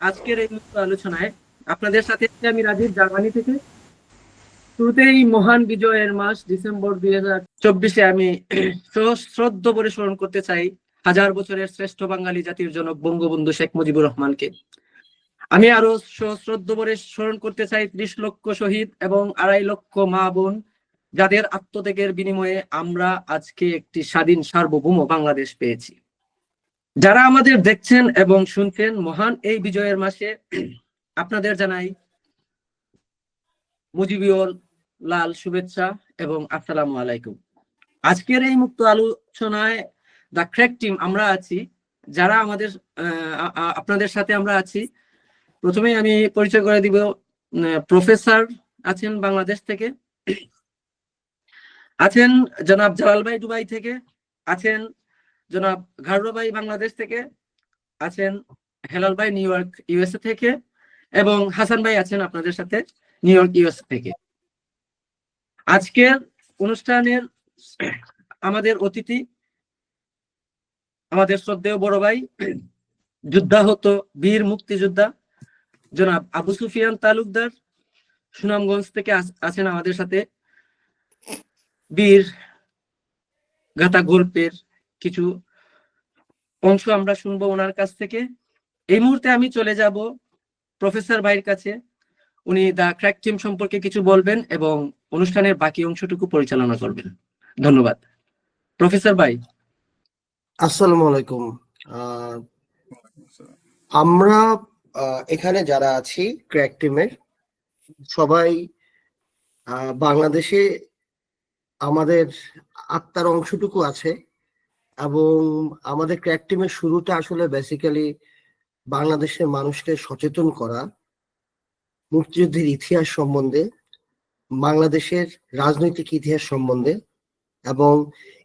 আজকের এই মুক্ত আলোচনায় আপনাদের সাথে আমি রাজীব জার্মানি থেকে। শুরুতেই মহান বিজয়ের মাস, ডিসেম্বর দুই হাজার চব্বিশে আমি সশ্রদ্ধ করে স্মরণ করতে চাই হাজার বছরের শ্রেষ্ঠ বাঙালি জাতির জনক বঙ্গবন্ধু শেখ মুজিবুর রহমানকে। আমি আরও সশ্রদ্ধ করে স্মরণ করতে চাই ত্রিশ লক্ষ শহীদ এবং আড়াই লক্ষ মা বোন, যাদের আত্মত্যাগের বিনিময়ে আমরা আজকে একটি স্বাধীন সার্বভৌম বাংলাদেশ পেয়েছি। যারা আমাদের দেখছেন এবং শুনছেন, মহান এই বিজয়ের মাসে আপনাদের জানাই মুজিবিউল লাল শুভেচ্ছা এবং আসসালামু আলাইকুম। আজকের এই মুক্ত আলোচনায় দ্য ক্র্যাক টিম আমরা আছি, যারা আমাদের আপনাদের সাথে আমরা আছি। প্রথমেই আমি পরিচয় করে দিব প্রফেসর আছেন বাংলাদেশ থেকে, আছেন জনাব জালাল ভাই দুবাই থেকে, আছেন জনাব ঘারুয়া ভাই বাংলাদেশ থেকে আছেন হেলাল ভাই নিউ ইয়র্ক, ইউএসএ থেকে এবং হাসান ভাই আছেন আপনাদের সাথে নিউ ইয়র্ক, ইউএসএ থেকে। আজকের অনুষ্ঠানের আমাদের অতিথি, আমাদের শ্রদ্ধেয় বড় ভাই, যুদ্ধাহত বীর মুক্তিযোদ্ধা জনাব আবু সুফিয়ান তালুকদার সুনামগঞ্জ থেকে আছেন আমাদের সাথে বীর গাতা গল্পের কিছু অংশ আমরা শুনব ওনার কাছ থেকে। এই মুহূর্তে আমি চলে যাব প্রফেসর ভাইয়ের কাছে। উনি দা ক্র্যাক টিম সম্পর্কে কিছু বলবেন এবং অনুষ্ঠানের বাকি অংশটুকু পরিচালনা করবেন। ধন্যবাদ। প্রফেসর ভাই। আসসালামু আলাইকুম। আমরা এখানে যারা আছি ক্র্যাক টিমের, সবাই বাংলাদেশে আমাদের আত্মার অংশটুকু আছে। এবং আমাদের ক্র্যাক টিমের শুরুটা আসলে বেসিক্যালি বাংলাদেশের মানুষকে সচেতন করা, মুক্তিযুদ্ধের ইতিহাস সম্বন্ধে, বাংলাদেশের রাজনৈতিক ইতিহাস সম্বন্ধে এবং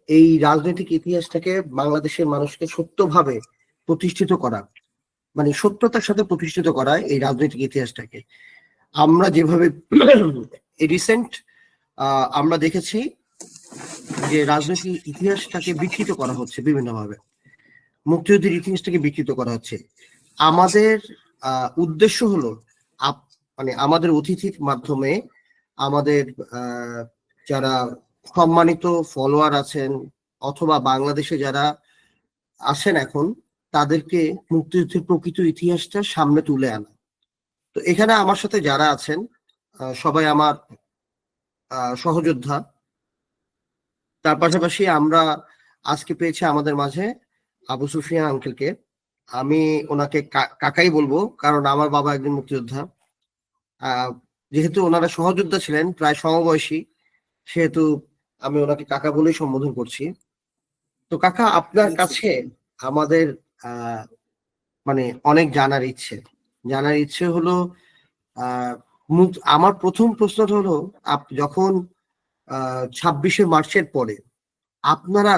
এই রাজনৈতিক ইতিহাসটাকে বাংলাদেশের মানুষকে সত্যভাবে প্রতিষ্ঠিত করা মানে সত্যতার সাথে প্রতিষ্ঠিত করা এই রাজনৈতিক ইতিহাসটাকে। আমরা যেভাবে রিসেন্ট আমরা দেখেছি যে রাজনৈতিক ইতিহাসটাকে বিকৃত করা হচ্ছে বিভিন্নভাবে। মুক্তিযুদ্ধের ইতিহাসটাকে বিকৃত করা হচ্ছে। আমাদের উদ্দেশ্য হলো মানে আমাদের অতিথির মাধ্যমে আমাদের যারা সম্মানিত ফলোয়ার আছেন অথবা বাংলাদেশে যারা আছেন এখন, তাদেরকে মুক্তিযুদ্ধের প্রকৃত ইতিহাসটা সামনে তুলে আনা। তো এখানে আমার সাথে যারা আছেন সবাই আমার সহযোদ্ধা তার পাশাপাশি আমরা আজকে পেয়েছি আমাদের মাঝে আবু সুফিয়া আঙ্কেলকে আমি ওনাকে কাকাই বলব কারণ আমার বাবা একজন মুক্তিযোদ্ধা। যেহেতু ওনারা সহযোদ্ধা ছিলেন প্রায় সমবয়সী সেহেতু আমি ওনাকে কাকা বলেই সম্বোধন করছি। তো কাকা আপনার কাছে আমাদের মানে অনেক জানার ইচ্ছে। জানার ইচ্ছে হলো আমার প্রথম প্রশ্নটা হলো আপ যখন ছাব্বিশে মার্চের পরে। আপনারা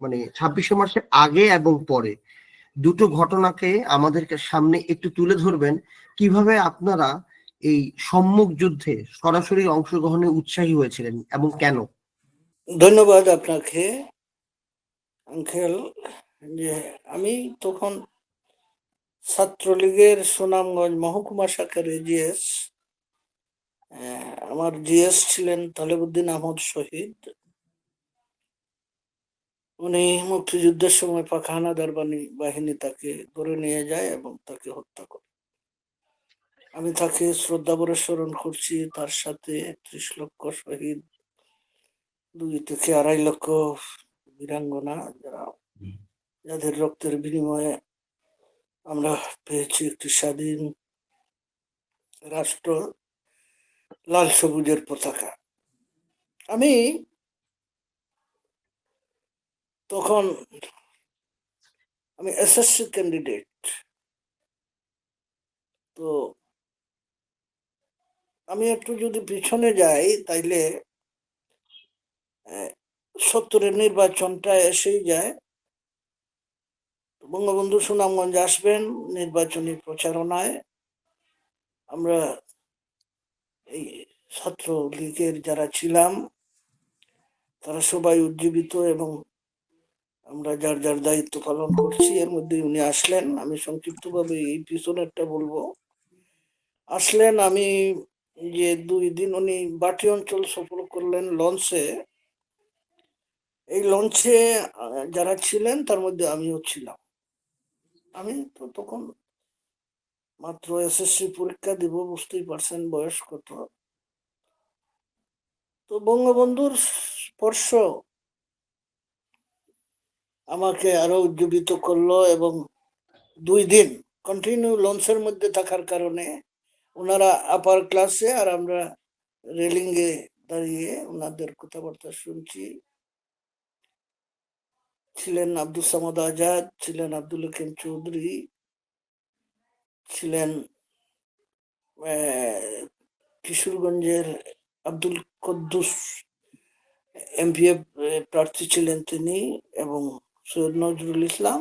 মানে ছাব্বিশে মার্চের আগে এবং পরে দুটো ঘটনাকে আমাদেরকে সামনে একটু তুলে ধরবেন। কীভাবে আপনারা এই সম্মুখ যুদ্ধে সরাসরি অংশগ্রহণে উৎসাহী হয়েছিলেন এবং কেন? ধন্যবাদ আপনাকে, আঙ্কেল, যে আমি তখন ছাত্রলীগের সুনামগঞ্জ মহকুমা শাখার জিএস আমার জিএস ছিলেন তালেবুদ্দিন আহমদ শহীদ। উনি মুক্তিযুদ্ধের সময় পাখা হানাদার বানি- বাহিনী তাকে ধরে নিয়ে যায় এবং তাকে হত্যা করে। আমি তাকে শ্রদ্ধা ভরে স্মরণ করছি। তার সাথে ত্রিশ লক্ষ শহীদ, দুই থেকে আড়াই লক্ষ বীরাঙ্গনা যারা যাদের রক্তের বিনিময়ে আমরা পেয়েছি একটি স্বাধীন রাষ্ট্র। লাল সবুজের পতাকা। আমি তখন আমি এসএসসি ক্যান্ডিডেট তো আমি একটু যদি পিছনে যাই, তাইলে সত্তরের নির্বাচনটা এসেই যায়। বঙ্গবন্ধু সুনামগঞ্জ আসবেন নির্বাচনী প্রচারণায়। আমরা এই ছাত্র লীগের যারা ছিলাম, তারা সবাই উজ্জীবিত এবং আমরা যার যার দায়িত্ব পালন করছি, এর মধ্যে উনি আসলেন। আমি সংক্ষিপ্তভাবে এই পিছনেরটা বলব। আসলেন আমি যে দুই দিন উনি বাটি অঞ্চল সফর করলেন লঞ্চে। এই লঞ্চে যারা ছিলেন তার মধ্যে আমিও ছিলাম। আমি তো তখন মাত্র এসএসসি পরীক্ষা দিব, বুঝতেই পারছেন বয়স কত। তো বঙ্গবন্ধুর স্পর্শ আমাকে আরও উজ্জীবিত করল এবং দুই দিন কন্টিনিউ লঞ্চের মধ্যে থাকার কারণে ওনারা আপার ক্লাসে আর আমরা রেলিং এ দাঁড়িয়ে ওনাদের কথাবার্তা শুনছি। ছিলেন আব্দুল সামাদ আজাদ, ছিলেন আব্দুল হাকিম চৌধুরী ছিলেন কিশোরগঞ্জের আব্দুল কদ্দুস এমপিএফ প্রার্থী ছিলেন তিনি এবং সৈয়দ নজরুল ইসলাম।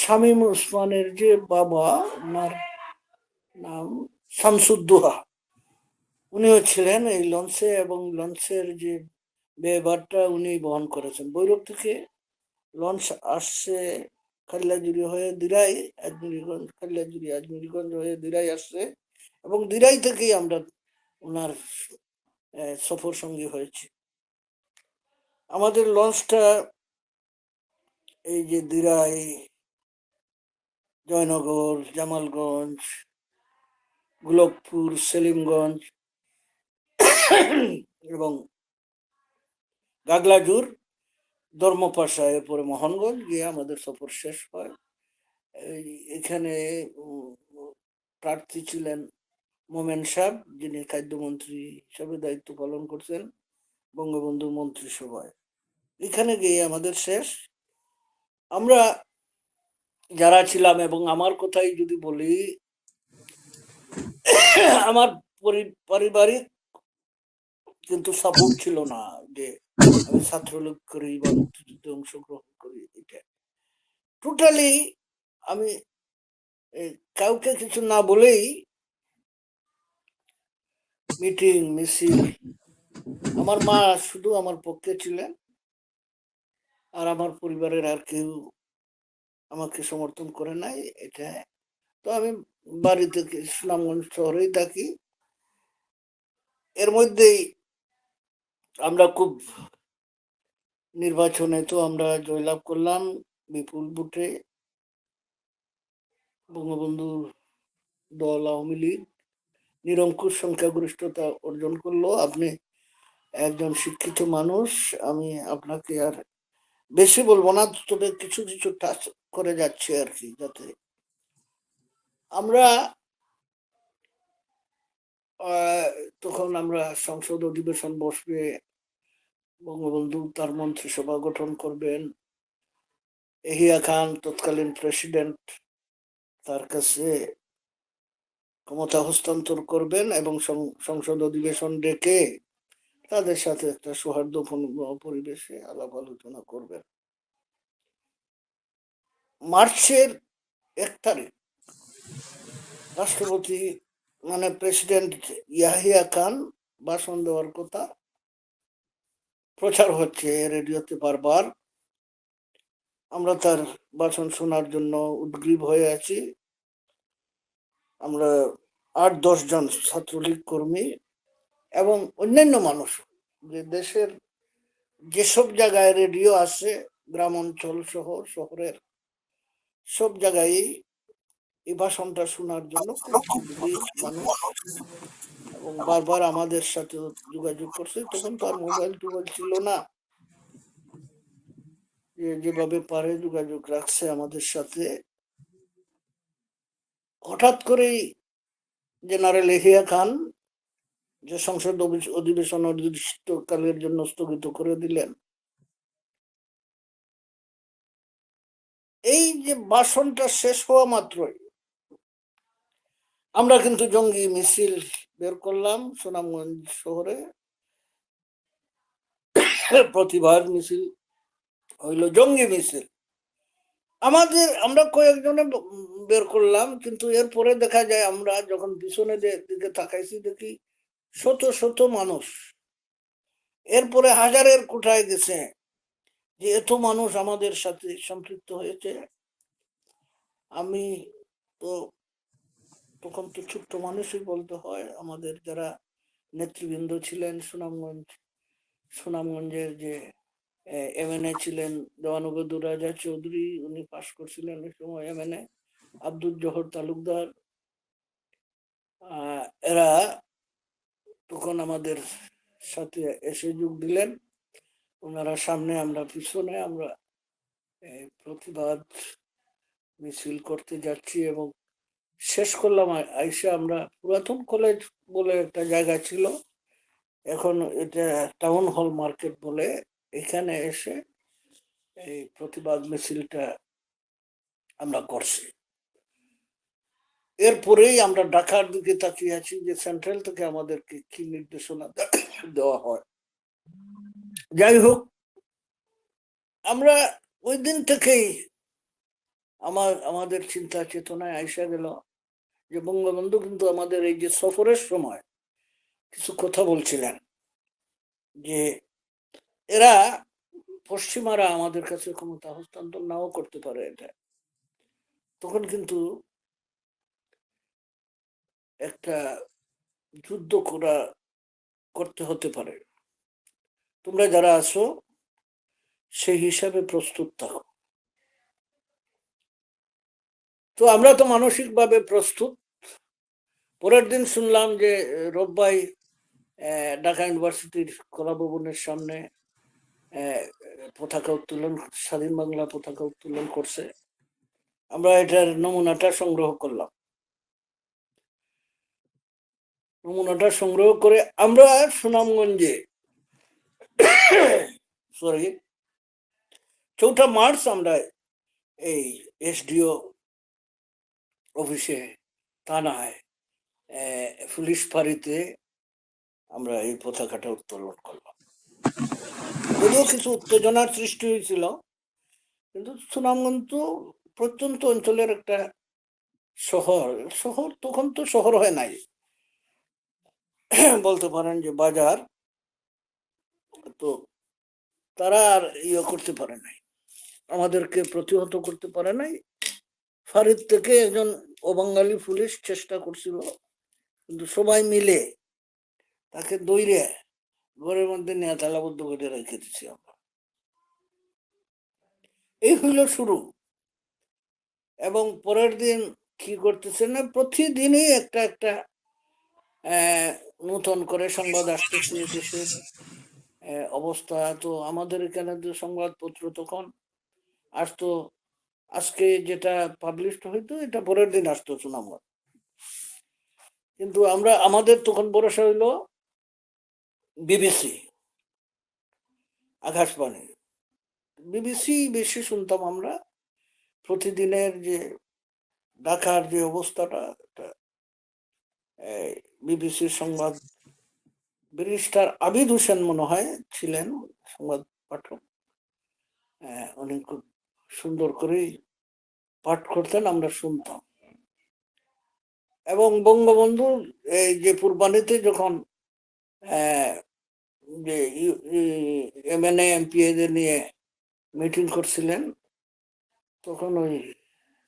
শামীম ওসমানের যে বাবা, ওনার নাম শামসুদ্দোহা। উনিও ছিলেন এই লঞ্চে এবং লঞ্চের যে ব্যয়ভারটা উনি বহন করেছেন। বৈরব থেকে লঞ্চ আসছে খাল্লাজুরি হয়ে দিরাই আজমিরিগঞ্জ খাল্লাজুরি আজমিরিগঞ্জ হয়ে দিরাই আসছে এবং দিরাই থেকেই আমরা ওনার সফর সঙ্গী হয়েছে। আমাদের লঞ্চটা এই যে দিরাই, জয়নগর, জামালগঞ্জ, গোলকপুর, সেলিমগঞ্জ এবং গাগলাজুর ধর্মপাশা এরপরে মোহনগঞ্জ গিয়ে আমাদের সফর শেষ হয়। এখানে প্রার্থী ছিলেন মোমেন সাহেব, যিনি খাদ্যমন্ত্রী হিসাবে দায়িত্ব পালন করছেন বঙ্গবন্ধু মন্ত্রিসভায়। এখানে গিয়ে আমাদের শেষ। আমরা যারা ছিলাম এবং আমার কথাই যদি বলি, আমার পরি- পারিবারিক কিন্তু সাপোর্ট ছিল না যে আমি ছাত্রলীগ করি বা মুক্তিযুদ্ধে অংশগ্রহণ করি, এটা। টোটালি আমি কাউকে কিছু না বলেই মিটিং মিছিল আমার মা শুধু আমার পক্ষে ছিলেন আর আমার পরিবারের আর কেউ আমাকে সমর্থন করে নাই, এটা। তো আমি বাড়ি থেকে ইসলামগঞ্জ শহরেই থাকি। এর মধ্যেই আমরা খুব নির্বাচনে তো আমরা জয়লাভ করলাম বিপুল বুটে বঙ্গবন্ধু দল আওয়ামী লীগ নিরঙ্কুশ সংখ্যাগরিষ্ঠতা অর্জন করল। আপনি একজন শিক্ষিত মানুষ, আমি আপনাকে আর বেশি বলব না, তবে কিছু কিছু টাচ করে যাচ্ছে আর কি যাতে আমরা তখন আমরা সংসদ অধিবেশন বসবে বঙ্গবন্ধু তার মন্ত্রিসভা গঠন করবেন। এহিয়া খান তৎকালীন প্রেসিডেন্ট তার কাছে ক্ষমতা হস্তান্তর করবেন এবং সংসদ অধিবেশন ডেকে তাদের সাথে একটা সৌহার্দ্যপূর্ণ পরিবেশে আলাপ আলোচনা করবেন। মার্চের এক তারিখ রাষ্ট্রপতি মানে প্রেসিডেন্ট ইয়াহিয়া খান ভাষণ দেওয়ার কথা প্রচার হচ্ছে রেডিওতে বারবার আমরা তার বাসন শোনার জন্য উদ্গ্রীব হয়ে আছি আমরা আট দশ জন ছাত্রলীগ কর্মী এবং অন্যান্য মানুষ যে দেশের যেসব জায়গায় রেডিও আছে গ্রাম অঞ্চল সহ শহরের সব জায়গায় এই ভাষণটা শোনার জন্য মানুষ এবং বারবার আমাদের সাথে যোগাযোগ করছে, তখন তো আর মোবাইল টোবাইল ছিল না। যেভাবে পারে যোগাযোগ রাখছে আমাদের সাথে। হঠাৎ করেই জেনারেল এহিয়া খান যে সংসদ অধিবেশন অনির্দিষ্টকালের জন্য স্থগিত করে দিলেন। এই যে ভাষণটা শেষ হওয়া মাত্রই, আমরা কিন্তু জঙ্গি মিছিল বের করলাম সুনামগঞ্জ শহরে। প্রতিভার মিছিল হইল, জঙ্গি মিছিল। আমাদের, আমরা কয়েকজনে বের করলাম, কিন্তু এরপরে দেখা যায় আমরা যখন পিছনে দিকে তাকাইছি দেখি শত শত মানুষ। এরপরে হাজারের কোঠায় গেছে যে এত মানুষ আমাদের সাথে সম্পৃক্ত হয়েছে। আমি তো তখন তো ছোট্ট মানুষই বলতে হয়। আমাদের যারা নেতৃবৃন্দ ছিলেন সুনামগঞ্জ, সুনামগঞ্জের যে এমএনএ ছিলেন দেওয়ানবদুর রাজা চৌধুরী, উনি পাশ করছিলেন ওই সময় এমএনএ আব্দুল জহর তালুকদার। এরা তখন আমাদের সাথে এসে যোগ দিলেন। ওনারা সামনে আমরা, পিছনে আমরা প্রতিবাদ মিছিল করতে যাচ্ছি এবং শেষ করলাম আইসা আমরা পুরাতন কলেজ বলে একটা জায়গা ছিল। এখন এটা টাউন হল মার্কেট বলে এখানে এসে এই প্রতিবাদ মিছিলটা আমরা করছি। এরপরেই আমরা ঢাকার দিকে তাকিয়ে আছি যে সেন্ট্রাল থেকে আমাদেরকে কি নির্দেশনা দেওয়া হয়। যাই হোক, আমরা ওই দিন থেকেই আমার, আমাদের চিন্তা চেতনায় আইসা গেল। যে বঙ্গবন্ধু কিন্তু আমাদের এই যে সফরের সময় কিছু কথা বলছিলেন যে এরা পশ্চিমারা আমাদের কাছে ক্ষমতা হস্তান্তর নাও করতে পারে এটা। তখন কিন্তু একটা যুদ্ধ করা, করতে হতে পারে। তোমরা যারা আছো, সেই হিসাবে প্রস্তুত থাকো। তো আমরা তো মানসিকভাবে প্রস্তুত। পরের দিন শুনলাম যে রব্বাই ঢাকা ইউনিভার্সিটির কলাভবনের সামনে পতাকা উত্তোলন, স্বাধীন বাংলা পতাকা উত্তোলন করছে। আমরা এটার নমুনাটা সংগ্রহ করলাম। নমুনাটা সংগ্রহ করে আমরা সুনামগঞ্জে সরি চৌঠা মার্চ আমরা এই এসডিও অফিসে থানায় পুলিশ ফাঁড়িতে আমরা এই পতাকাটা উত্তোলন করলাম। যদিও কিছু উত্তেজনার সৃষ্টি হয়েছিল, কিন্তু সুনামগঞ্জ তো প্রত্যন্ত অঞ্চলের একটা শহর। শহর তখন তো শহর হয় নাই। বলতে পারেন যে বাজার, তো তারা আর ইয়ে করতে পারে নাই। আমাদেরকে প্রতিহত করতে পারে নাই। ফারিদ থেকে একজন অবাঙ্গালি পুলিশ চেষ্টা করছিল। কিন্তু সবাই মিলে তাকে দৈরে ঘরের মধ্যে নিয়ে তালাবদ্ধ করে রেখে দিচ্ছি আমরা। এই হইল শুরু। এবং পরের দিন কি করতেছে না, প্রতিদিনই একটা একটা নতুন করে সংবাদ আসতেছে দেশের অবস্থা তো আমাদের এখানে যে সংবাদপত্র তখন আসতো আজকে যেটা পাবলিশ হইতো এটা পরের দিন আসতো সুনামগঞ্জ। কিন্তু আমরা, আমাদের তখন ভরসা হইল বিবিসি আকাশবাণী বিবিসি বেশি শুনতাম আমরা। প্রতিদিনের যে ঢাকার যে অবস্থাটা বিবিসির সংবাদ ব্যারিস্টার আবিদ হোসেন মনে হয় ছিলেন, সংবাদ পাঠক। উনি খুব সুন্দর করেই পাঠ করতেন, আমরা শুনতাম। এবং বঙ্গবন্ধু এই যে পূর্বানীতে যখন যে এমএনএ এমপি এদের নিয়ে মিটিং করছিলেন, তখন ওই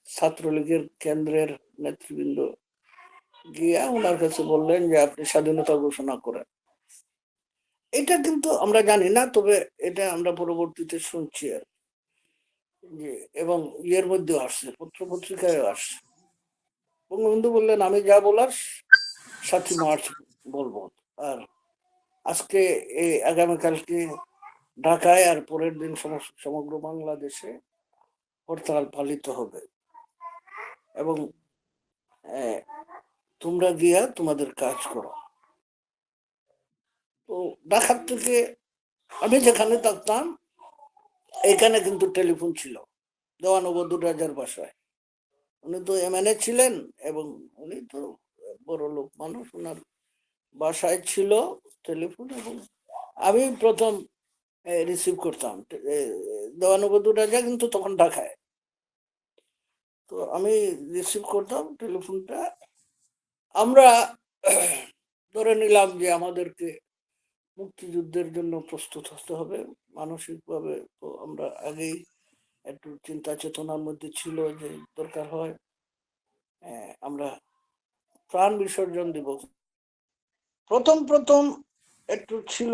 ছাত্রলীগের কেন্দ্রের নেতৃবৃন্দ গিয়া ওনার কাছে বললেন যে, আপনি স্বাধীনতা ঘোষণা করেন। এটা কিন্তু আমরা জানি না, তবে এটা আমরা পরবর্তীতে শুনছি আর যে এবং ইয়ের মধ্যে আসছে, পত্র পত্রিকায় আসছে। বঙ্গবন্ধু বললেন, আমি যা বলার সাতই মার্চ বলব। আর আজকে এই আগামীকালকে ঢাকায় আর পরের দিন সমগ্র বাংলাদেশে হরতাল পালিত হবে। এবং তোমরা গিয়া তোমাদের কাজ করো। তো ঢাকার থেকে আমি যেখানে থাকতাম এখানে কিন্তু টেলিফোন ছিল। দেওয়ানবদুর রাজার বাসায়। উনি তো এমএনএ ছিলেন এবং উনি তো বড় লোক মানুষ ওনার বাসায় ছিল টেলিফোন এবং আমি প্রথম রিসিভ করতাম। দেওয়ানবদুর রাজা কিন্তু তখন ঢাকায়। তো আমি রিসিভ করতাম টেলিফোনটা। আমরা ধরে নিলাম যে আমাদেরকে মুক্তিযুদ্ধের জন্য প্রস্তুত হতে হবে। মানসিকভাবে তো আমরা আগেই একটু চিন্তা চেতনার মধ্যে ছিল যে দরকার হয় আহ, আমরা প্রাণ বিসর্জন দিব। প্রথম প্রথম একটু ছিল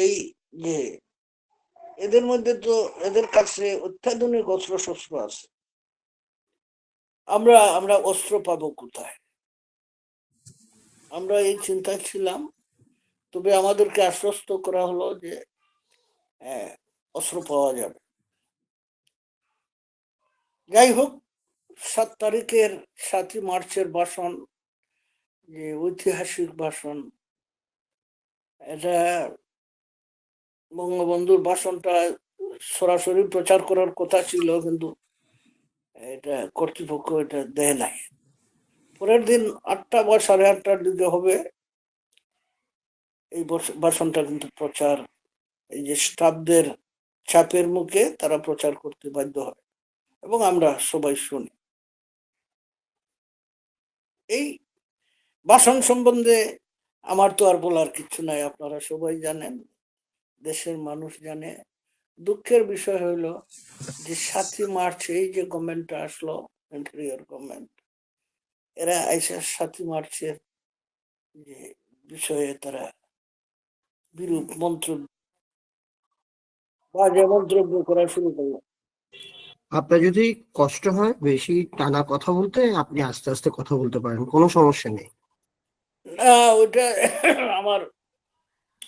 এই যে এদের মধ্যে তো এদের কাছে অত্যাধুনিক অস্ত্র শস্ত্র আছে। আমরা আমরা অস্ত্র পাবো কোথায়? আমরা এই চিন্তায় ছিলাম। তবে আমাদেরকে আশ্বস্ত করা হলো যে আহ, অস্ত্র পাওয়া যাবে। যাই হোক সাত তারিখের সাতই মার্চের ভাষণ যে ঐতিহাসিক ভাষণ এটা বঙ্গবন্ধুর ভাষণটা সরাসরি প্রচার করার কথা ছিল কিন্তু এটা কর্তৃপক্ষ এটা দেয় নাই। পরের দিন আটটা বা সাড়ে আটটার দিকে হবে এই ভাষণটা কিন্তু প্রচার, এই যে স্টাফদের চাপের মুখে তারা প্রচার করতে বাধ্য হয় এবং আমরা সবাই শুনি। এই ভাষণ সম্বন্ধে আমার তো আর বলার কিছু নাই, আপনারা সবাই জানেন, দেশের মানুষ জানে। দুঃখের বিষয় হইল যে সাতই মার্চ এই যে গভর্নমেন্টটা আসলো ইন্টেরিয়র গভর্নমেন্ট, এরা আইসা সাতই মার্চের যে বিষয়ে তারা বিরূপ মন্ত্র বাজে মন্তব্য করা শুরু করল। আপনার যদি কষ্ট হয় বেশি টানা কথা বলতে আপনি আস্তে আস্তে কথা বলতে পারেন কোনো সমস্যা নেই। না ওইটা আমার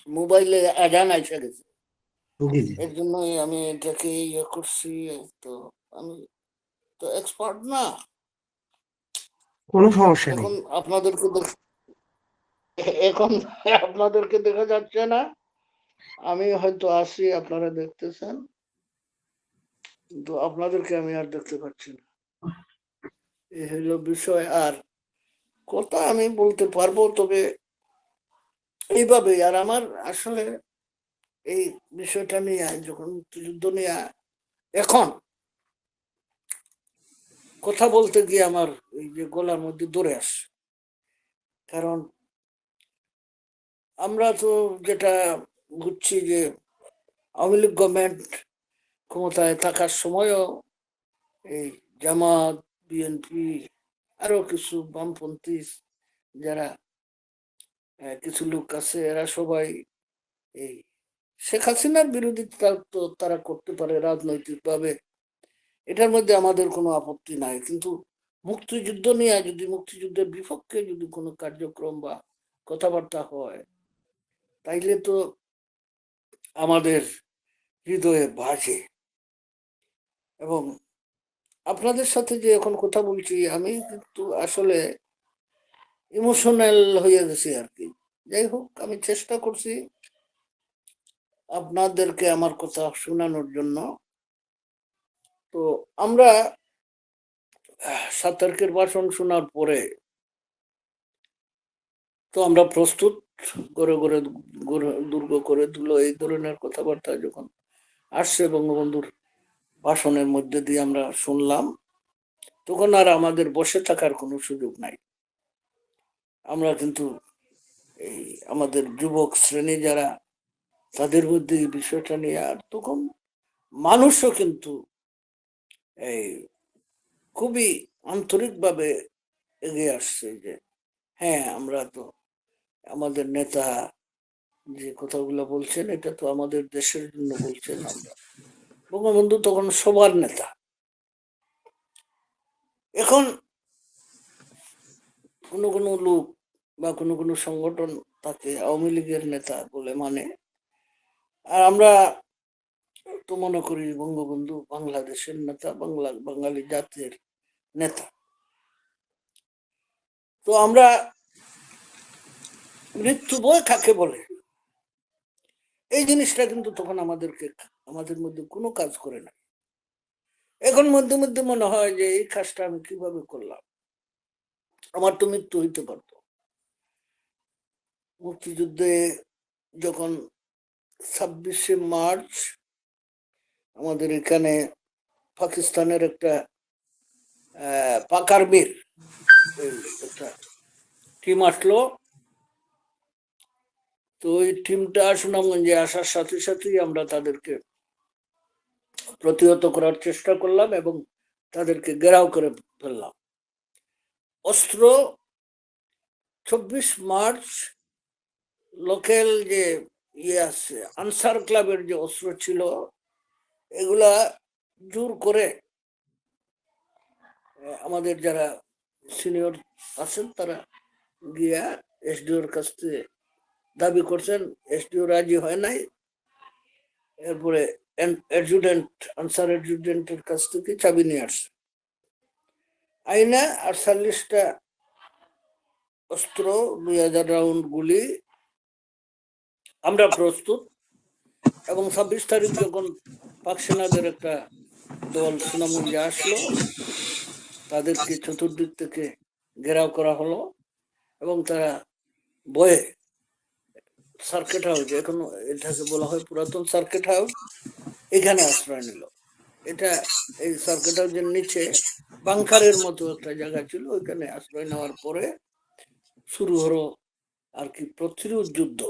মোবাইলে আজান আইসা গেছে। এর জন্যই আমি এটাকে ইয়ে করছি তো আমি তো এক্সপার্ট না। কোনো সমস্যা নেই। এখন আপনাদেরকে দেখ- এখন আপনাদেরকে দেখা যাচ্ছে না। আমি হয়তো আসি, আপনারা দেখতেছেন। কিন্তু আপনাদেরকে আমি আর দেখতে পাচ্ছি না। এই হলো বিষয়। আর কথা আমি বলতে পারব, তবে এইভাবে আর আমার আসলে এই বিষয়টা নিয়ে, যখন মুক্তিযুদ্ধ নিয়ে, এখন কথা বলতে গিয়ে আমার এই যে গলার মধ্যে দৌড়ে আসে কারণ আমরা তো যেটা বুঝছি যে আওয়ামী লীগ গভর্নমেন্ট ক্ষমতায় থাকার সময়ও এই জামাত বিএনপি আরও কিছু বামপন্থী যারা কিছু লোক আছে, এরা সবাই এই শেখ হাসিনার বিরোধিতা তো তারা করতে পারে রাজনৈতিকভাবে। এটার মধ্যে আমাদের কোনো আপত্তি নাই। কিন্তু মুক্তিযুদ্ধ নিয়ে যদি, মুক্তিযুদ্ধের বিপক্ষে যদি কোনো কার্যক্রম বা কথাবার্তা হয় তাইলে তো আমাদের হৃদয়ে বাজে। এবং আপনাদের সাথে যে এখন কথা বলছি আমি কিন্তু আসলে ইমোশনাল হয়ে গেছি আর কি যাই হোক আমি চেষ্টা করছি আপনাদেরকে আমার কথা শোনানোর জন্য। তো আমরা আহ, সাত তারিখের ভাষণ শোনার পরে তো আমরা প্রস্তুত। করে গড়ে- দুর্গ করে তুলো এই ধরনের কথাবার্তা যখন আসছে বঙ্গবন্ধুর ভাষণের মধ্যে দিয়ে আমরা শুনলাম, তখন আর আমাদের বসে থাকার কোনো সুযোগ নাই। আমরা কিন্তু এই আমাদের যুবক শ্রেণি যারা, তাদের মধ্যে এই বিষয়টা নিয়ে আর তখন মানুষও কিন্তু এই খুবই আন্তরিকভাবে এগিয়ে আসছে যে হ্যাঁ আমরা তো আমাদের নেতা যে কথাগুলো বলছেন, এটা তো আমাদের দেশের জন্য বলছেন বঙ্গবন্ধু তখন সবার নেতা। এখন কোনো কোনো লোক বা কোনো কোনো সংগঠন তাকে আওয়ামী লীগের নেতা বলে মানে। আর আমরা তো মনে করি বঙ্গবন্ধু বাংলাদেশের নেতা, বাংলা, বাঙালি জাতির নেতা। তো আমরা মৃত্যু বই কাকে বলে? এই জিনিসটা কিন্তু তখন আমাদেরকে, আমাদের মধ্যে কোনো কাজ করে না। এখন মধ্যে মধ্যে মনে হয় যে, এই কাজটা আমি কীভাবে করলাম? আমার তো মৃত্যু হইতে পারতো। মুক্তিযুদ্ধে যখন ছাব্বিশে মার্চ আমাদের এখানে পাকিস্তানের একটা পাকার বীর একটা টিম আসলো তো ওই টিমটা সুনামগঞ্জে আসার সাথে সাথেই আমরা তাদেরকে প্রতিহত করার চেষ্টা করলাম এবং তাদেরকে ঘেরাও করে ফেললাম। অস্ত্র চব্বিশ মার্চ লোকাল যে ইয়ে আছে, আনসার ক্লাবের যে অস্ত্র ছিল, এগুলা জোর করে আমাদের যারা সিনিয়র আছেন তারা গিয়া এসডিওর কাছ থেকে দাবি করছেন, এসডিও রাজি হয় নাই। এরপরে অ্যাডজুডেন্ট আনসার অ্যাডজুডেন্টের কাছ থেকে চাবি নিয়ে আসছে। আইনা আটচল্লিশটা অস্ত্র, দুই হাজার রাউন্ড গুলি আমরা প্রস্তুত এবং ছাব্বিশ তারিখ যখন পাক সেনাদের একটা দল সুনামগঞ্জে আসলো, তাদেরকে চতুর্দিক থেকে ঘেরাও করা হলো এবং তারা বয়ে সার্কিট হাউস এখন এটাকে বলা হয় পুরাতন সার্কিট হাউস এখানে আশ্রয় নিল। এটা এই সার্কিট হাউসের নিচে বাংকারের মতো একটা জায়গা ছিল, ওইখানে আশ্রয় নেওয়ার পরে শুরু হলো আর কি প্রতিরোধ যুদ্ধ।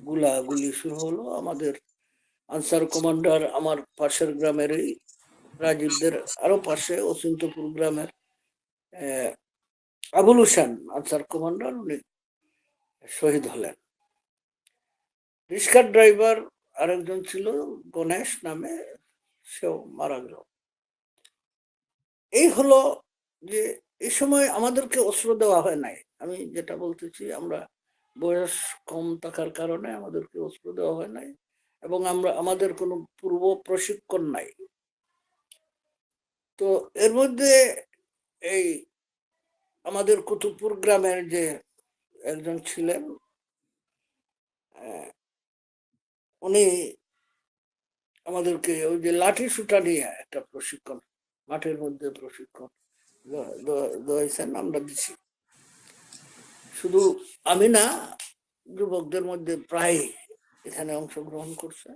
গুলাগুলি শুরু হলো। আমাদের আনসার কমান্ডার আমার পাশের গ্রামেরই রাজীবদের আরও পাশে অচিন্তপুর গ্রামের আবুল হোসেন আনসার কমান্ডার, উনি শহীদ হলেন। রিক্সার ড্রাইভার আরেকজন ছিল, গণেশ নামে, সেও মারা গেল। এই হলো যে এই সময় আমাদেরকে অস্ত্র দেওয়া হয় নাই। আমি যেটা বলতেছি, আমরা বয়স কম থাকার কারণে আমাদেরকে অস্ত্র দেওয়া হয় নাই এবং আমরা, আমাদের কোনো পূর্ব প্রশিক্ষণ নাই। তো এর মধ্যে এই আমাদের কুতুবপুর গ্রামের যে একজন ছিলেন উনি আমাদেরকে ওই যে লাঠি সুটা নিয়ে একটা প্রশিক্ষণ, মাঠের মধ্যে প্রশিক্ষণ দ- দ- আমরা দিছি। শুধু আমি না, যুবকদের মধ্যে প্রায় এখানে অংশগ্রহণ করছে।